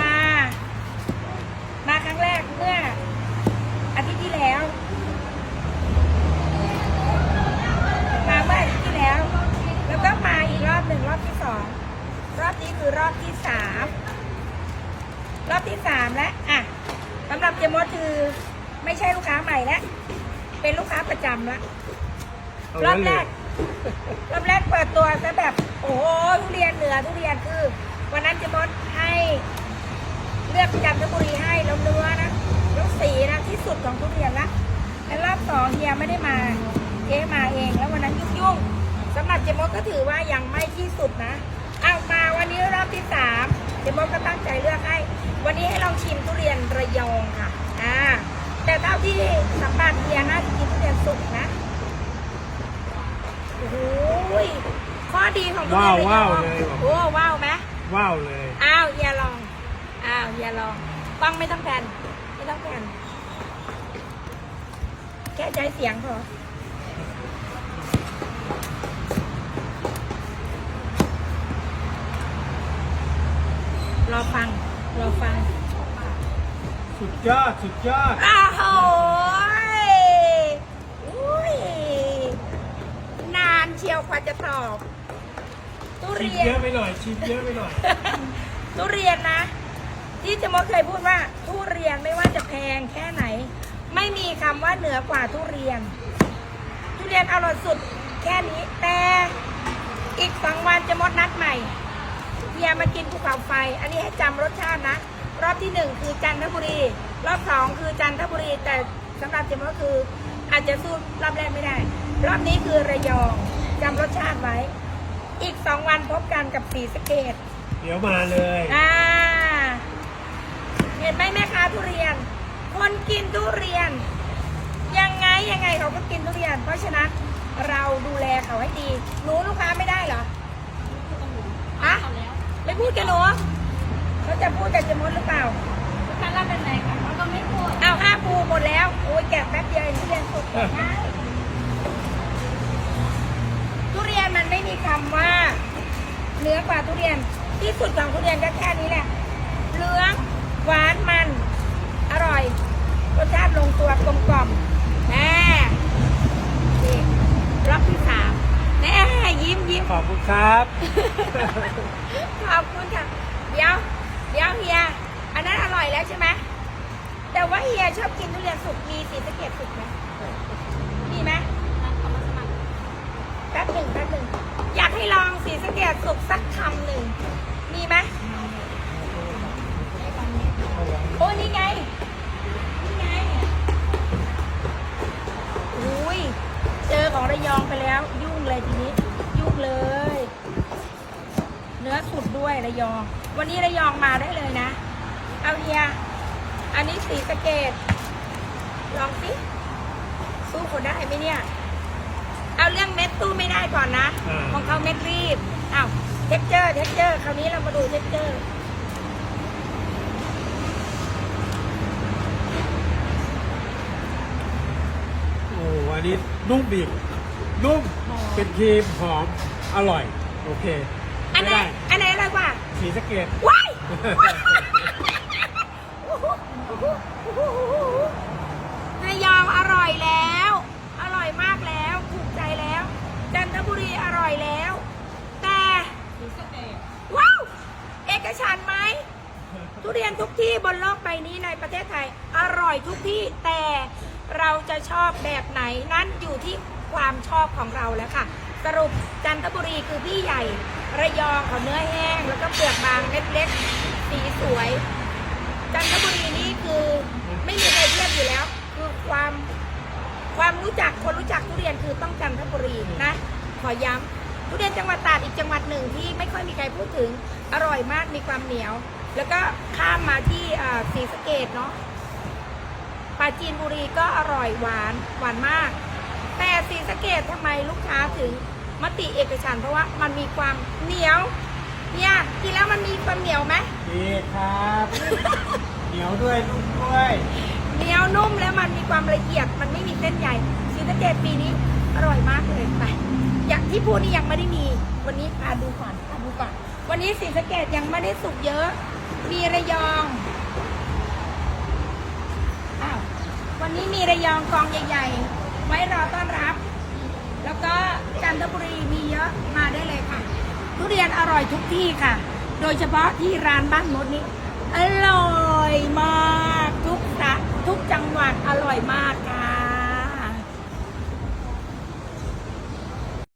มา มาครั้งแรกเมื่ออาทิตย์ที่แล้ว มาเมื่ออาทิตย์ที่แล้ว แล้วก็มาอีกรอบหนึ่งรอบที่สองรอบนี้คือรอบที่สามรอบที่สามแล้วอะสำหรับเจมอคือไม่ใช่ลูกค้าใหม่แล้วเป็นลูกค้าประจำละรอบแรกรอบแรกเปิดตัวซะแบบ โอ้โหทุเรียนเหนือทุเรียนคือ วันนั้นเจะมดให้เลือกจันทบุรีให้แล้วเนื้อนะแล้วสีนะที่สุดของทุเรียนละแล้วรอบสองเฮียไม่ได้มาเจ๊มาเอง แล้ววันนั้นยุ่งยุ่งๆสำหรับเจมดก็ถือว่ายังไม่ที่สุดนะเอามาวันนี้รอบที่สามเจมดก็ตั้งใจเลือกให้ วันนี้ให้ลองชิมทุเรียนระยองค่ะอ่าแต่เท่าที่สัมผัสเฮียน่าจะกินทุเรียนสุกนะโอ้โหข้อดีของทุเรียนระยว้าอวงๆเลยบอกโอ้ว้าวไหม ว้าวเลย อ้าวเฮียลอง อ้าวเฮียลองกล้องไม่ต้องแผ่นไม่ต้องแผ่นแค่ใจเสียงพอรอฟัง รอฟัง สุดยอด สุดยอด อ้าวโหยอุ้ยนานเชียวกว่าจะตอบ ทุชิมเรียนเยอะไปหน่อยชิมเยอะไปหน่อยทุเรียนนะ ที่เจะมดเคยพูดว่า ทุเรียนไม่ว่าจะแพงแค่ไหน ไม่มีคำว่าเหนือกว่าทุเรียน ทุเรียนอร่อยสุดแค่นี้ แต่อีกสองวันเจะมดนัดใหม่เฮียมากินภูเขาไฟ อันนี้ให้จำรสชาตินะ รอบที่หนึ่งคือจันทบุรี รอบสองคือจันทบุรี แต่สำหรับเจมดก็คืออาจจะสู้รอบแรกไม่ได้ รอบนี้คือระยองจำรสชาติไว้ อีกสองวันพบกันกับสีสะเกตเดี๋ยวมาเลยอ่าเห็นไหมแม่ค้าทุเรียน คนกินทุเรียน ยังไงยังไงเขาก็กินทุเรียน เพราะฉะนั้นเราดูแลเขาให้ดีหนูลูกค้าไม่ได้เหรออะไม่พูดกับหนูเขาจะพูดกับเจมดหรือเปล่าถ้าเราเป็นไหนค่ะเขาก็ไม่พูดเอาห้าปูหมดแล้วโอ้ยแกะแป๊บเดียวเองทุเรียนสุกแกะง่าย นื้อกว่าทุเรียน ที่สุดของทุเรียนก็แค่นี้แหละเหลืองหวานมัน อร่อยรสชาติลงตัวกลมกล่อมแน่นี่รอบที่สามแน่ยิ้มยิ้มขอบคุณครับ ขอบคุณค่ะ เดี๋ยว เดี๋ยวเฮีย อันนั้นอร่อยแล้วใช่ไหมแต่ว่าเฮียชอบกินทุเรียนสุกมีสีสะเกดสุกไหมมีไหมแป๊บหนึ่งแป๊บหนึ่ง อยากให้ลองสีสะเกดสุกสักคำหนึ่ง มีไหมโอ้นี่ไง นี่ไงอุ้ยเจอของระยองไปแล้ว ยุ่งเลยทีนี้ ยุ่งเลย เนื้อสุดด้วยระยอง วันนี้ระยองมาได้เลยนะ เอาเฮีย อันนี้สีสะเกตลองสิ สู้เขาได้ไหมเนี่ย เอาเรื่องเม็ดตู้ไม่ได้ก่อนนะ อ่า ของเขาเม็ดรีบเอาเท็กเจอร์เท็กเจอร์คราวนี้เรามาดูเท็กเจอร์ โอ้อันนี้นุ่มอีกนุ่มเป็นครีมหอมอร่อย โอเคอันไม่ไหนได้อันไหนอร่อยกว่าสีสะเกตว้ายระยองอร่อยแล้ว อร่อยมากแล้ว ถูกใจแล้ว จันทบุรีอร่อยแล้ว แต่ ว้าว เอกฉันท์ไหม ที่บนโลกใบนี้ในประเทศไทยอร่อยทุกที่แต่เราจะชอบแบบไหนนั้นอยู่ที่ความชอบของเราแล้วค่ะ สรุปจันทบุรีคือพี่ใหญ่ ระยองเขาเนื้อแห้ง แล้วก็เปลือกบางเล็กๆสีสวย จันทบุรีนี่คือไม่มีใครเทียบอยู่แล้ว คือความความรู้จักคนรู้จักทุเรียนคือต้องจันทบุรีนะขอย้ำทุเรียนจังหวัดตราดอีกจังหวัดหนึ่งที่ไม่ค่อยมีใครพูดถึงอร่อยมากมีความเหนียว แล้วก็ข้ามมาที่อ่าศรีสะเกดเนาะปราจีนบุรีก็อร่อยหวานหวานมาก แต่ศรีสะเกดทำไมลูกค้าถึงมติเอกฉันท์เพราะว่ามันมีความเหนียว เนี่ยกินแล้วมันมีความเหนียวไหมดีครับ เหนียวด้วยนุ่มด้วยเหนียวนุ่มแล้วมันมีความละเอียดมันไม่มีเส้นใหญ่ซีสะเกตปีนี้อร่อยมากเลยไปอย่างที่พูดนี่ยังไม่ได้มี วันนี้พาดูก่อนพาดูก่อนวันนี้สีสะเกตยังไม่ได้สุกเยอะ มีระยองอ้าววันนี้มีระยองกองใหญ่ ๆ ไว้รอต้อนรับ แล้วก็จันทบุรีมีเยอะมาได้เลยค่ะ ทุเรียนอร่อยทุกที่ค่ะ โดยเฉพาะที่ร้านบ้านมดนี้ อร่อยมาก ทุกสะทุกจังหวัดอร่อยมาก